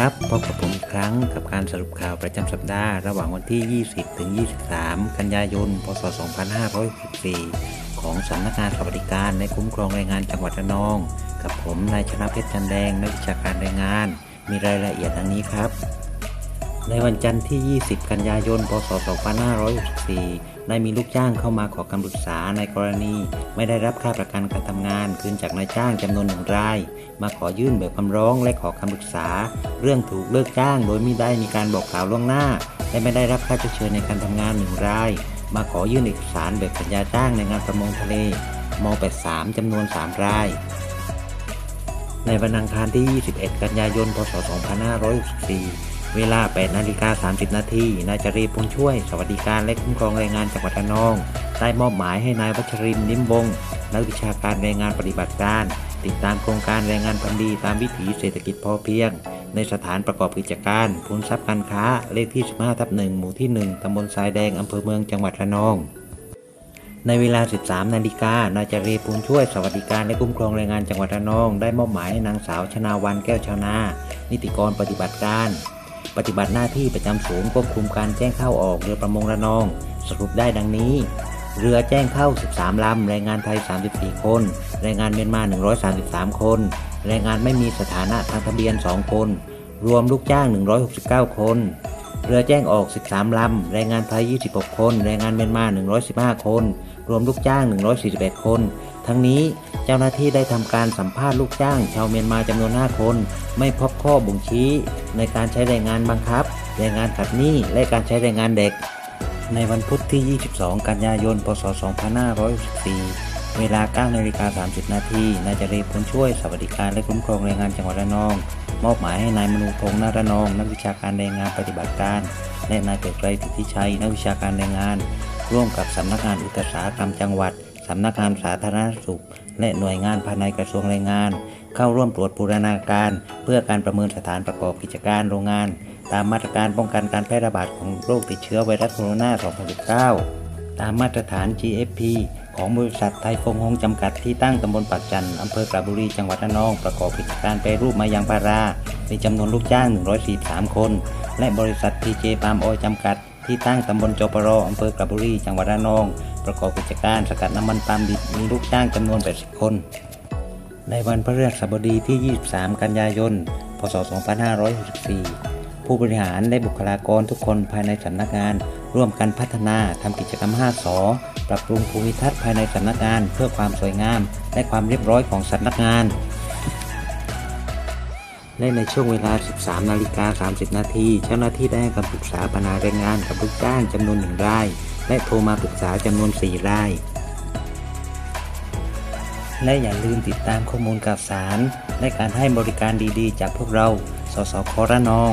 ครับพบกับผมอีกครั้งกับการสรุปข่าวประจำสัปดาห์ ระหว่างวันที่ 20 ถึง 23 กันยายน พศ 2564 ของสำนักงานสวัสดิการและคุ้มครองแรงงานจังหวัดระนอง กับผมนายชนะเพชรจันแดงนักวิชาการแรงงาน มีรายละเอียดดังนี้ครับ ในวันจันทร์ที่ 20 กันยายน พศ 2564 ได้มีลูกจ้างเข้ามาขอคำปรึกษาในกรณี ไม่ได้รับค่าประกันการทำงานคืนจากนายจ้างจำนวนหนึ่งราย มาขอยื่นแบบคำร้องและขอคำปรึกษา เรื่องถูกเลิกจ้างโดยไม่ได้มีการบอกกล่าวล่วงหน้า และไม่ได้รับค่าชดเชยในการทำงานหนึ่งราย มาขอยื่นเอกสารแบบสัญญาจ้างในงานประมงทะเลม 83 จำนวน 3 ราย ในวันอังคารที่ 21 กันยายน พศ 2564 เวลา8นาฬิกา30 นาทีนายจรีพลช่วย สวัสดิการและคุ้มครองแรงงานจังหวัดระนอง ได้มอบหมายให้นายวัชรินนิ่มวงนักวิชาการแรงงานปฏิบัติการ ติดตามโครงการแรงงานพันธุ์ดีตามวิถีเศรษฐกิจพอเพียง ในสถานประกอบกิจการพูนทรัพย์การค้า เลขที่ 15ทับ1หมู่ที่ 1 ตำบลทรายแดง อำเภอเมืองจังหวัดระนองในเวลา 13 นาฬิกา นายจรีปูนช่วย สวัสดิการและคุ้มครองแรงงานจังหวัดระนอง ได้มอบหมายให้นางสาวชนาวันแก้วชาวนา นิติกรปฏิบัติการ ปฏิบัติหน้าที่ประจำศูนย์ควบคุมการแจ้งเข้าออกเรือประมงระนอง สรุปได้ดังนี้ เรือแจ้งเข้า 13 ลำแรงงานไทย 34 คนแรงงานเมียนมา 133 คนแรงงานไม่มีสถานะทางทะเบียน 2 คน รวมลูกจ้าง 169 คน เรือแจ้งออก 13 ลำ แรงงานไทย 26 คน แรงงานเมียนมา 115 คน รวมลูกจ้าง 141 คน ทั้งนี้เจ้าหน้าที่ได้ทำการสัมภาษณ์ลูกจ้าง ชาวเมียนมาจำนวน 5 คน ไม่พบข้อบ่งชี้ ในการใช้แรงงานบังคับ แรงงานขัดหนี้ และการใช้แรงงานเด็ก ในวันพุธที่ 22 กันยายน พศ 2564เวลา9นาฬิกา30 นาทีนายจรีพลช่วย สวัสดิการและคุ้มครองแรงงานจังหวัดระนอง มอบหมายให้นายมนูพงษ์นาระนอง นักวิชาการแรงงานปฏิบัติการ และนายเกิดไกรสิทธิชัย นักวิชาการแรงงาน ร่วมกับสำนักงานอุตสาหกรรมจังหวัดสำนักงานสาธารณสุข และหน่วยงานภายในกระทรวงแรงงาน เข้าร่วมตรวจบูรณาการ เพื่อการประเมินสถานประกอบกิจการโรงงาน ตามมาตรการป้องกันการแพร่ระบาดของโรคติดเชื้อไวรัสโคโรนา 2019 ตามมาตรฐาน GFP ของบริษัทไทยฟงฮงจำกัดที่ตั้งตำบลปากจันทร์อำเภอกระบุรีจังหวัดระนอง ประกอบกิจการแปรรูปมายางพารามีจำนวนลูกจ้าง 143 คน และบริษัท PJ ปาล์มออยจำกัดที่ตั้งตำบลจปรอำเภอกระบุรีจังหวัดระนอง ประกอบกิจการสกัดน้ำมันปาล์มดิบมีลูกจ้างจำนวน 80 คน ในวันพฤหัสบดีที่ 23 กันยายน พศ 2564 ผู้บริหารและบุคลากรทุกคนภายในสำนักงาน ร่วมกันพัฒนาทำกิจกรรม 5สอปรับปรุงภูมิทัศน์ภายในสำนักงาน เพื่อความสวยงาม และความเรียบร้อยของสำนักงาน และในช่วงเวลา 13 นาฬิกา 30 นาที เจ้าหน้าที่ได้ให้คำปรึกษาปัญหาแรงงานกับลูกจ้างจำนวนหนึ่งราย และโทรมาปรึกษาจำนวน 4 รายและอย่าลืมติดตามข้อมูลข่าวสาร และการให้บริการดีๆ จากพวกเรา สสคระนอง